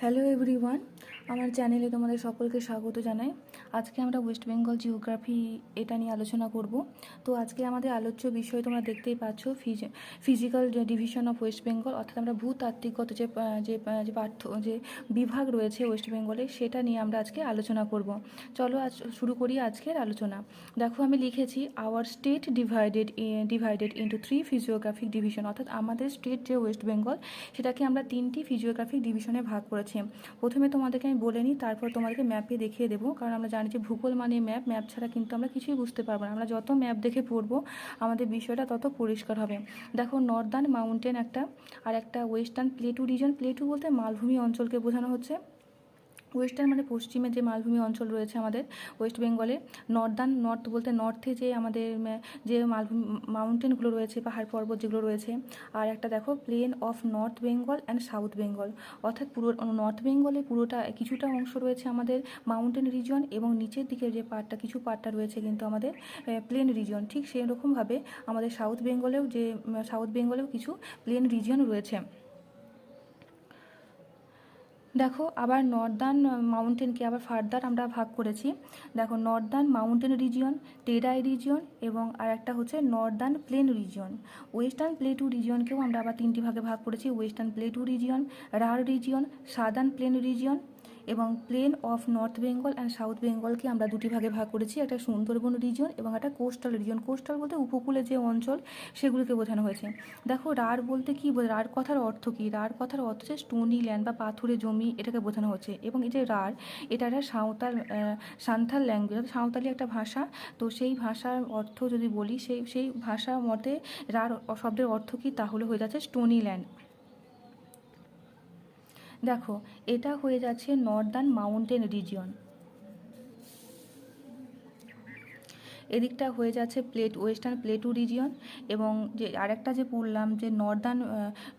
Hello everyone আমার চ্যানেলে তোমাদের সকলকে স্বাগত জানাই। আজকে আমরা ওয়েস্ট বেঙ্গল জিওগ্রাফি এটা নিয়ে আলোচনা করব। তো আজকে আমাদের আলোচ্য বিষয় তোমরা দেখতেই পাচ্ছ physical division of West Bengal অর্থাৎ আমরা ভূতাত্ত্বিকগত যে যে পাঠ্য যে বিভাগ রয়েছে ওয়েস্ট বেঙ্গলে সেটা নিয়ে আমরা আজকে আলোচনা করব। চলো আজ শুরু করি আজকের আলোচনা। দেখো আমি লিখেছি our state divided divided into three physiographic division অর্থাৎ আমাদের স্টেট যে ওয়েস্ট বেঙ্গল সেটাকে আমরা তিনটি ফিজিওগ্রাফিক ডিভিশনে ভাগ করেছি। প্রথমে তোমাদেরকে আমি বলে নিই, তারপর তোমাদেরকে ম্যাপে দেখিয়ে দেবো, কারণ আমরা জানি যে ভূগোল মানে ম্যাপ ম্যাপ ছাড়া কিন্তু আমরা কিছুই বুঝতে পারব না। আমরা যত ম্যাপ দেখে পড়ব, আমাদের বিষয়টা তত পরিষ্কার হবে। দেখো নর্দার্ন মাউন্টেন একটা, আর একটা ওয়েস্টার্ন প্লেটু রিজন প্লেটু বলতে মালভূমি অঞ্চলকে বোঝানো হচ্ছে। ওয়েস্টার্ন মানে পশ্চিমে যে মালভূমি অঞ্চল রয়েছে আমাদের ওয়েস্ট বেঙ্গলে নর্দার্ন নর্থ বলতে নর্থে যে আমাদের যে মালভূমি মাউন্টেনগুলো রয়েছে, পাহাড় পর্বত যেগুলো রয়েছে, আর একটা দেখো plain of North Bengal and South Bengal অর্থাৎ পুরো নর্থ বেঙ্গলে পুরোটা কিছুটা অংশ রয়েছে আমাদের মাউন্টেন রিজন এবং নিচের দিকে যে পার্টটা কিছু পার্টটা রয়েছে কিন্তু আমাদের প্লেন রিজন ঠিক সেই রকমভাবে আমাদের সাউথ বেঙ্গলেও যে সাউথ বেঙ্গলেও কিছু প্লেন রিজন রয়েছে। দেখো, আবার নর্দার্ন মাউন্টেনকে আবার ফার্দার আমরা ভাগ করেছি। দেখো northern mountain region Terai region এবং আর একটা হচ্ছে northern plain region western plateau রিজিয়নকেও আমরা আবার তিনটি ভাগে ভাগ করেছি। Western plateau region Rarh region southern plain region এবং plain of North Bengal and South বেঙ্গলকে আমরা দুটি ভাগে ভাগ করেছি, একটা সুন্দরবন রিজন এবং একটা কোস্টাল রিজন কোস্টাল বলতে উপকূলে যে অঞ্চল, সেগুলোকে বোঝানো হয়েছে। দেখো রার বলতে কি রার কথার অর্থ কি? রার কথার অর্থ হচ্ছে স্টোনি ল্যান্ড বা পাথুরে জমি, এটাকে বোঝানো হচ্ছে। এবং এই যে রার এটা একটা সাঁওতাল সান্থাল ল্যাঙ্গুয়েজ সাঁওতালি একটা ভাষা। তো সেই ভাষার অর্থ যদি বলি, সেই সেই ভাষা মতে রার শব্দের অর্থ কী? তাহলে হয়ে যাচ্ছে স্টোনি ল্যান্ড দেখো, এটা হয়ে যাচ্ছে নর্দার্ন মাউন্টেন রিজিয়ন এদিকটা হয়ে যাচ্ছে প্লেট ওয়েস্টার্ন প্লেটু রিজিয়ন এবং যে আরেকটা যে পড়লাম যে নর্দার্ন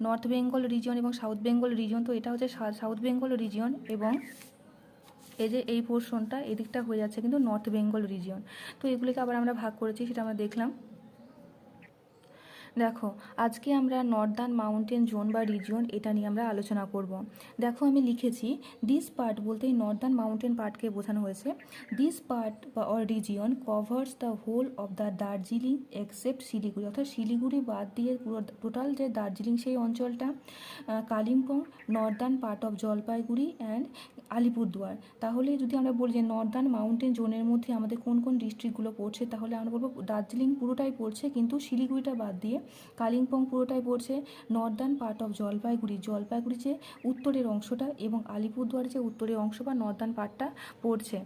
নর্থ বেঙ্গল রিজিয়ন এবং সাউথ বেঙ্গল রিজিয়ন তো এটা হচ্ছে সাউথ বেঙ্গল রিজিয়ন এবং এই যে এই পোর্শনটা এদিকটা হয়ে যাচ্ছে কিন্তু নর্থ বেঙ্গল রিজিয়ন তো এগুলিকে আবার আমরা ভাগ করেছি, সেটা আমরা দেখলাম। দেখো, আজকে আমরা নর্দার্ন মাউন্টেন জোন বা রিজিয়ন এটা নিয়ে আমরা আলোচনা করব। দেখো, আমি লিখেছি দিস পার্ট বলতে নর্দার্ন মাউন্টেন পার্টকে বোঝানো হয়েছে। দিস পার্ট বা or region covers the whole of the Darjeeling except Siliguri. অর্থাৎ শিলিগুড়ি বাদ দিয়ে পুরো টোটাল যে দার্জিলিং সেই অঞ্চলটা Kalimpong northern part of Jalpaiguri and Alipurduar. তাহলে যদি আমরা বলি যে নর্দার্ন মাউন্টেন জোনের মধ্যে আমাদের কোন কোন ডিস্ট্রিক্টগুলো পড়ছে, তাহলে আমরা বলব দার্জিলিং পুরোটাই পড়ছে, কিন্তু শিলিগুড়িটা বাদ দিয়ে কালিম্পং পুরোটাই পড়ছে northern part of Jalpaiguri. Jalpaiguri যে উত্তরের অংশটা এবং আলিপুরদুয়ারের যে উত্তরের অংশ বা নর্দার্ন পার্টটা পড়ছে।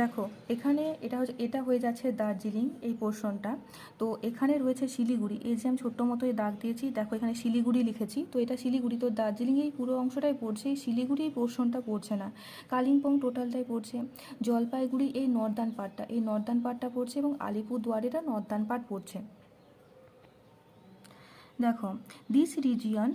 দেখো, এখানে এটা হচ্ছে, এটা হয়ে যাচ্ছে দার্জিলিং, এই পোর্শনটা তো এখানে রয়েছে শিলিগুড়ি। এই যে আমি ছোট্ট মতো এই দাগ দিয়েছি, দেখো এখানে শিলিগুড়ি লিখেছি। তো এটা শিলিগুড়ি। তো দার্জিলিং এই পুরো অংশটাই পড়ছে এই শিলিগুড়ি এই পোর্শনটা পড়ছে না। কালিম্পং টোটালটাই পড়ছে। জলপাইগুড়ি এই নর্দার্ন পার্টটা এই নর্দার্ন পার্টটা পড়ছে এবং আলিপুরদুয়ারেটা নর্দার্ন পার্ট পড়ছে। দেখো this region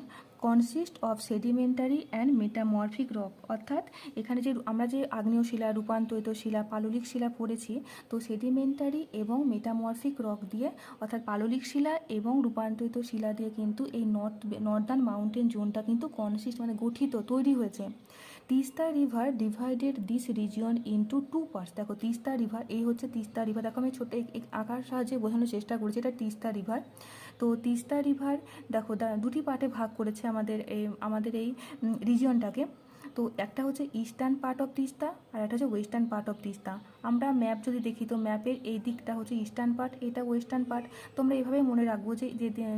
consist of sedimentary and metamorphic rock অর্থাৎ এখানে যে আমরা যে আগ্নেয় শিলা রূপান্তরিত শিলা, পাললিক শিলা পড়েছি, তো সেডিমেন্টারি এবং মেটামরফিক রক দিয়ে, অর্থাৎ পাললিক শিলা এবং রূপান্তরিত শিলা দিয়ে কিন্তু এই নর্থ নর্দার্ন মাউন্টেন জোনটা কিন্তু কনসিস্ট মানে গঠিত, তৈরি হয়েছে। Teesta river divided this region into two parts দেখো, তিস্তা রিভার এই হচ্ছে তিস্তা রিভার দেখো, আমি ছোটো আঁকার সাহায্যে বোঝানোর চেষ্টা করেছি, এটা তিস্তা রিভার তো তিস্তা রিভার দেখো দুটি পার্টে ভাগ করেছে আমাদের এই আমাদের এই রিজিয়নটাকে তো একটা হচ্ছে ইস্টার্ন পার্ট অফ তিস্তা আর একটা হচ্ছে ওয়েস্টার্ন পার্ট অফ তিস্তা। আমরা ম্যাপ যদি দেখি, তো ম্যাপের এই দিকটা হচ্ছে ইস্টার্ন পার্ট এটা ওয়েস্টার্ন পার্ট তোমরা এভাবে মনে রাখব যে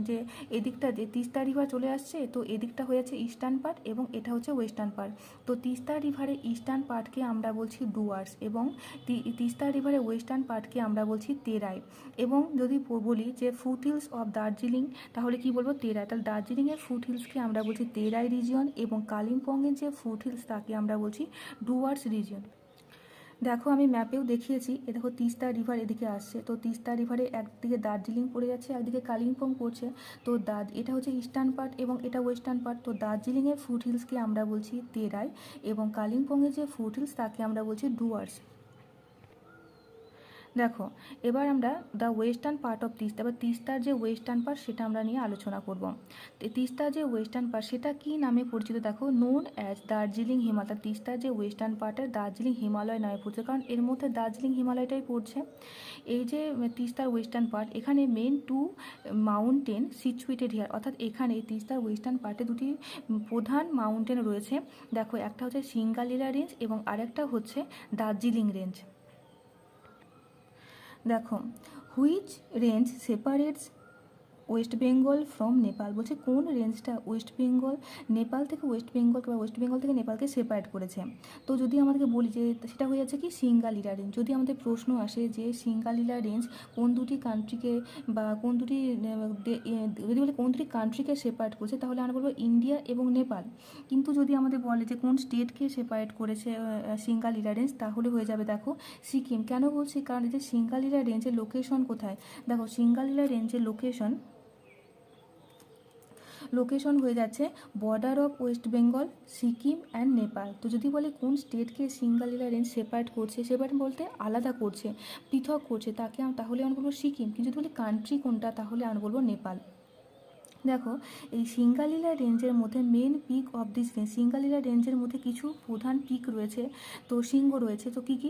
যে এদিকটা যে তিস্তা রিভার চলে আসছে, তো এদিকটা হয়ে যাচ্ছে ইস্টার্ন পার্ট এবং এটা হচ্ছে ওয়েস্টার্ন পার্ট তো তিস্তা রিভারে ইস্টার্ন পার্টকে আমরা বলছি ডুয়ার্স এবং তিস্তা রিভারে ওয়েস্টার্ন পার্টকে আমরা বলছি তেরাই। এবং যদি বলি যে ফুট হিলস অফ দার্জিলিং তাহলে কি বলব? তেরাই। তাহলে দার্জিলিংয়ের ফুট হিলসকে আমরা বলছি তেরাই রিজিয়ন এবং কালিম্পংয়ের যে ফুট হিলস তাকে আমরা বলছি ডুয়ার্স রিজিয়ন দেখো, আমি ম্যাপেও দেখিয়েছি, এ দেখো তিস্তা রিভার এদিকে আসছে। তো তিস্তা রিভারে একদিকে দার্জিলিং পড়ে যাচ্ছে, একদিকে কালিম্পং পড়ছে। তো দা এটা হচ্ছে ইস্টার্ন পার্ট এবং এটা ওয়েস্টার্ন পার্ট তো দার্জিলিংয়ের ফুট হিলসকে আমরা বলছি তেরাই এবং কালিম্পংয়ের যে ফুট হিলস তাকে আমরা বলছি ডুয়ার্স দেখো, এবার আমরা the western part of Teesta বা তিস্তার যে ওয়েস্টার্ন পার্ট সেটা আমরা নিয়ে আলোচনা করব। তিস্তার যে ওয়েস্টার্ন পার্ট সেটা কি নামে পরিচিত? দেখো নোন অ্যাজ দার্জিলিং হিমালয়। তিস্তার যে ওয়েস্টার্ন পার্টের দার্জিলিং হিমালয় নামে পরিচিত, কারণ এর মধ্যে দার্জিলিং হিমালয়টাই পড়ছে। এই যে তিস্তার ওয়েস্টার্ন পার্ট এখানে main two mountain situated here অর্থাৎ এখানে তিস্তার ওয়েস্টার্ন পার্টে দুটি প্রধান মাউন্টেন রয়েছে। দেখো, একটা হচ্ছে সিঙ্গালীলা রেঞ্জ এবং আরেকটা হচ্ছে দার্জিলিং রেঞ্জ দেখো which range separates West Bengal from Nepal বলছে কোন রেঞ্জটা ওয়েস্ট বেঙ্গল নেপাল থেকে ওয়েস্ট বেঙ্গল কিংবা ওয়েস্ট বেঙ্গল থেকে নেপালকে সেপারেট করেছে? তো যদি আমাদেরকে বলি যে সেটা হয়ে যাচ্ছে কি সিঙ্গালীলা রেঞ্জ যদি আমাদের প্রশ্ন আসে যে সিঙ্গালিলা রেঞ্জ কোন দুটি কান্ট্রিকে বা কোন দুটি যদি বলে কোন দুটি কান্ট্রিকে সেপারেট করেছে, তাহলে আমরা বলব ইন্ডিয়া এবং নেপাল কিন্তু যদি আমাদের বলে যে কোন স্টেটকে সেপারেট করেছে সিঙ্গালীলা রেঞ্জ তাহলে হয়ে যাবে দেখো সিকিম। কেন বলছি? কারণ এই যে সিঙ্গালীলা রেঞ্জের লোকেশন কোথায়? দেখো সিঙ্গালীলা রেঞ্জের লোকেশন লোকেশন হয়ে যাচ্ছে border of West Bengal Sikkim and Nepal তো যদি বলে কোন স্টেটকে সিঙ্গালিলা রেঞ্জ সেপারেট করছে সেপারেট বলতে আলাদা করছে, পৃথক করছে, তাকে তাহলে আমি বলব সিকিম কিন্তু যদি বলি কান্ট্রি কোনটা, তাহলে আমি বলব নেপাল দেখো, এই সিঙ্গালীলা রেঞ্জের মধ্যে main peak of this range Singalila রেঞ্জের মধ্যে কিছু প্রধান পিক রয়েছে, তো শৃঙ্গ রয়েছে, তো কী কী?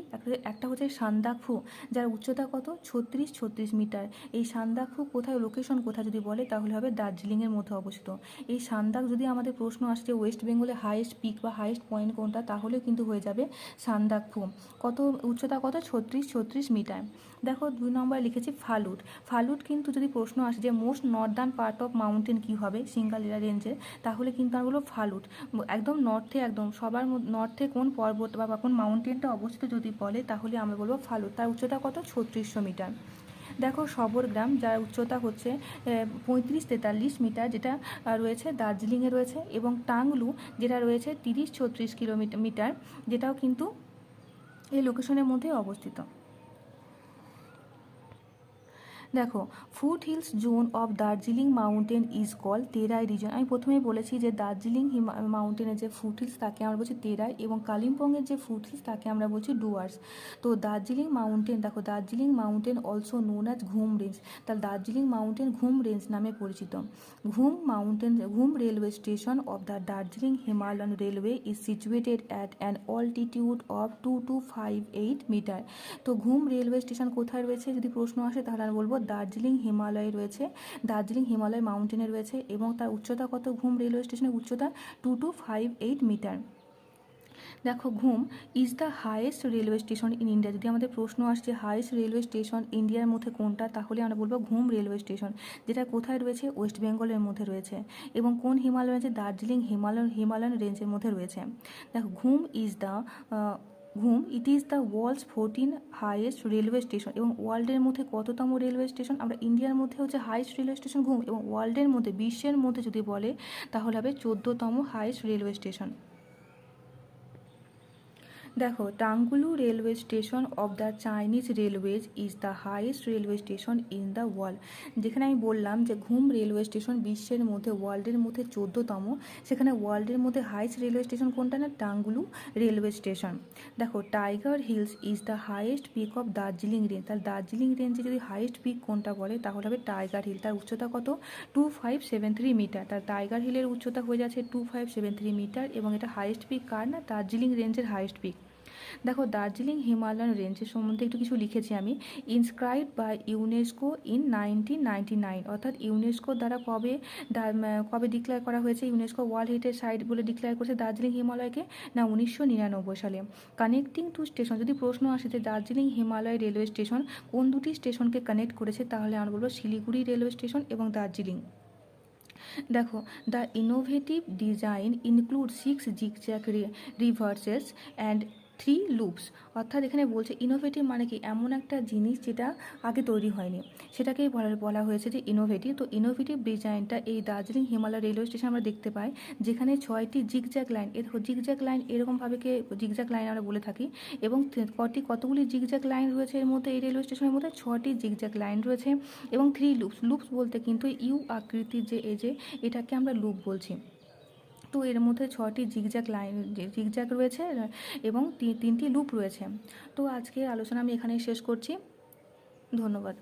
একটা হচ্ছে সান্দাকফু, যার উচ্চতা কত? ছত্রিশ ছত্রিশ মিটার। এই সান্দাকফু কোথায় লোকেশন কোথায় যদি বলে, তাহলে হবে দার্জিলিংয়ের মধ্যে অবস্থিত। এই সান্দাক যদি আমাদের প্রশ্ন আসছে ওয়েস্ট বেঙ্গলে হাইয়েস্ট পিক বা হাইয়েস্ট পয়েন্ট কোনটা, তাহলে কিন্তু হয়ে যাবে সান্দাকফু। কত, উচ্চতা কত? ছত্রিশ ছত্রিশ মিটার। দেখো দুই নম্বরে লিখেছি ফালুট। ফালুট কিন্তু যদি প্রশ্ন আসে যে most northern part of mountain কী হবে সিঙ্গালীলা রেঞ্জের তাহলে কিন্তু বলব ফালুট। একদম নর্থে একদম, সবার নর্থে কোন পর্বত বা কোন মাউন্টেনটা অবস্থিত যদি বলে, তাহলে আমরা বলব ফালুট। তার উচ্চতা কত? ছত্রিশশো মিটার। দেখো সবরগ্রাম যার উচ্চতা হচ্ছে পঁয়ত্রিশ তেতাল্লিশ মিটার, যেটা রয়েছে দার্জিলিংয়ে রয়েছে, এবং টাংলু, যেটা রয়েছে তিরিশ ছত্রিশ কিলোমিটার মিটার, যেটাও কিন্তু এই লোকেশনের মধ্যে অবস্থিত। দেখো, foot hills zone of Darjeeling mountain is call Terai region. আমি প্রথমেই বলেছি যে দার্জিলিং মাউন্টেনের যে ফুট হিলস, তাকে আমরা বলছি তেরাই এবং কালিম্পংয়ের যে ফুট হিলস, তাকে আমরা বলছি ডুয়ার্স। তো দার্জিলিং মাউন্টেন, দেখো, Darjeeling mountain also known as Ghum range. তার দার্জিলিং মাউন্টেন ঘুম রেঞ্জ নামে পরিচিত। Ghum mountain, Ghum railway station of the Darjeeling Himalayan railway is situated at an altitude of two two five eight metre. তো Ghum railway station কোথায় রয়েছে, যদি প্রশ্ন আসে, তাহলে আমি বলব দার্জিলিং হিমালয়ে রয়েছে। দার্জিলিং হিমালয় মাউন্টেনে রয়েছে এবং তার উচ্চতা কত? ঘুম রেলওয়ে স্টেশনের উচ্চতা two two five eight metre দেখো, Ghum is the highest railway station in India যদি আমাদের প্রশ্ন আসছে হাইয়েস্ট রেলওয়ে স্টেশন ইন্ডিয়ার মধ্যে কোনটা? তাহলে আমরা বলব ঘুম রেলওয়ে স্টেশন যেটা কোথায় রয়েছে? ওয়েস্ট বেঙ্গলের মধ্যে রয়েছে এবং কোন হিমালয় রয়েছে দার্জিলিং হিমালয়, হিমালয়ান রেঞ্জের মধ্যে রয়েছে। দেখো, Ghum is the Ghum it is the world's fourteen highest railway station এবং ওয়ার্ল্ডের মধ্যে কততম রেলওয়ে স্টেশন আমরা ইন্ডিয়ার মধ্যে হচ্ছে হাইয়েস্ট রেলওয়ে স্টেশন ঘুম এবং ওয়ার্ল্ডের মধ্যে, বিশ্বের মধ্যে যদি বলে, তাহলে হবে চোদ্দোতম হাইয়েস্ট রেলওয়ে স্টেশন দেখো, Tanggula railway station of the Chinese railways is the highest railway station in the world. যেখানে আমি বললাম যে ঘুম রেলওয়ে স্টেশন বিশ্বের মধ্যে, ওয়ার্ল্ডের মধ্যে চোদ্দোতম। সেখানে ওয়ার্ল্ডের মধ্যে হাইয়েস্ট রেলওয়ে স্টেশন কোনটা না? Tanggula railway station. দেখো, Tiger Hills is the highest peak of Darjeeling range. তার দার্জিলিং রেঞ্জে যদি হাইয়েস্ট পিক কোনটা বলে, তাহলে হবে টাইগার হিল। তার উচ্চতা কত? Two five seven three metre. তার টাইগার হিলের উচ্চতা হয়ে যাচ্ছে two five seven three metre এবং এটা হাইয়েস্ট পিক কার না? দার্জিলিং রেঞ্জের হাইয়েস্ট পিক। দেখো দার্জিলিং হিমালয়ান রেঞ্জের সম্বন্ধে একটু কিছু লিখেছি আমি। Inscribe by UNESCO in nineteen ninety nine অর্থাৎ ইউনেস্কো দ্বারা কবে কবে ডিক্লেয়ার করা হয়েছে? ইউনেস্কো ওয়ার্ল্ড হেরিটেজ সাইট বলে ডিক্লেয়ার করেছে দার্জিলিং হিমালয়কে, না উনিশশো নিরানব্বই সালে। কানেক্টিং টু স্টেশন যদি প্রশ্ন আসে যে দার্জিলিং হিমালয় রেলওয়ে স্টেশন কোন দুটি স্টেশনকে কানেক্ট করেছে, তাহলে আমরা বলব শিলিগুড়ি রেলওয়ে স্টেশন এবং দার্জিলিং। দেখো the innovative design include six zigzag reverses and three loops অর্থাৎ এখানে বলছে ইনোভেটিভ মানে কি? এমন একটা জিনিস যেটা আগে তৈরি হয়নি। সেটাকেই বলা বলা হয়েছে যে ইনোভেটিভ তো ইনোভেটিভ ডিজাইনটা এই দার্জিলিং হিমালয় রেলওয়ে স্টেশন আমরা দেখতে পাই, যেখানে ছয়টি জিগজ্যাক লাইন এর জিগজ্যাক লাইন এরকমভাবে কে জিগজ্যাক লাইন আমরা বলে থাকি। এবং কটি, কতগুলি জিগজ্যাক লাইন রয়েছে এর মধ্যে? এই রেলওয়ে স্টেশনের মধ্যে ছটি জিগজ্যাক লাইন রয়েছে। এবং থ্রি লুপস লুপস বলতে কিন্তু ইউ আকৃতির যে, এই যে, এটাকে আমরা লুপ বলছি। তো এর মধ্যে ছটি জিগজ্যাক লাইন জিগজ্যাক রয়েছে, এবং তিনটি লুপ রয়েছে। তো আজকের আলোচনা আমি এখানেই শেষ করছি। ধন্যবাদ।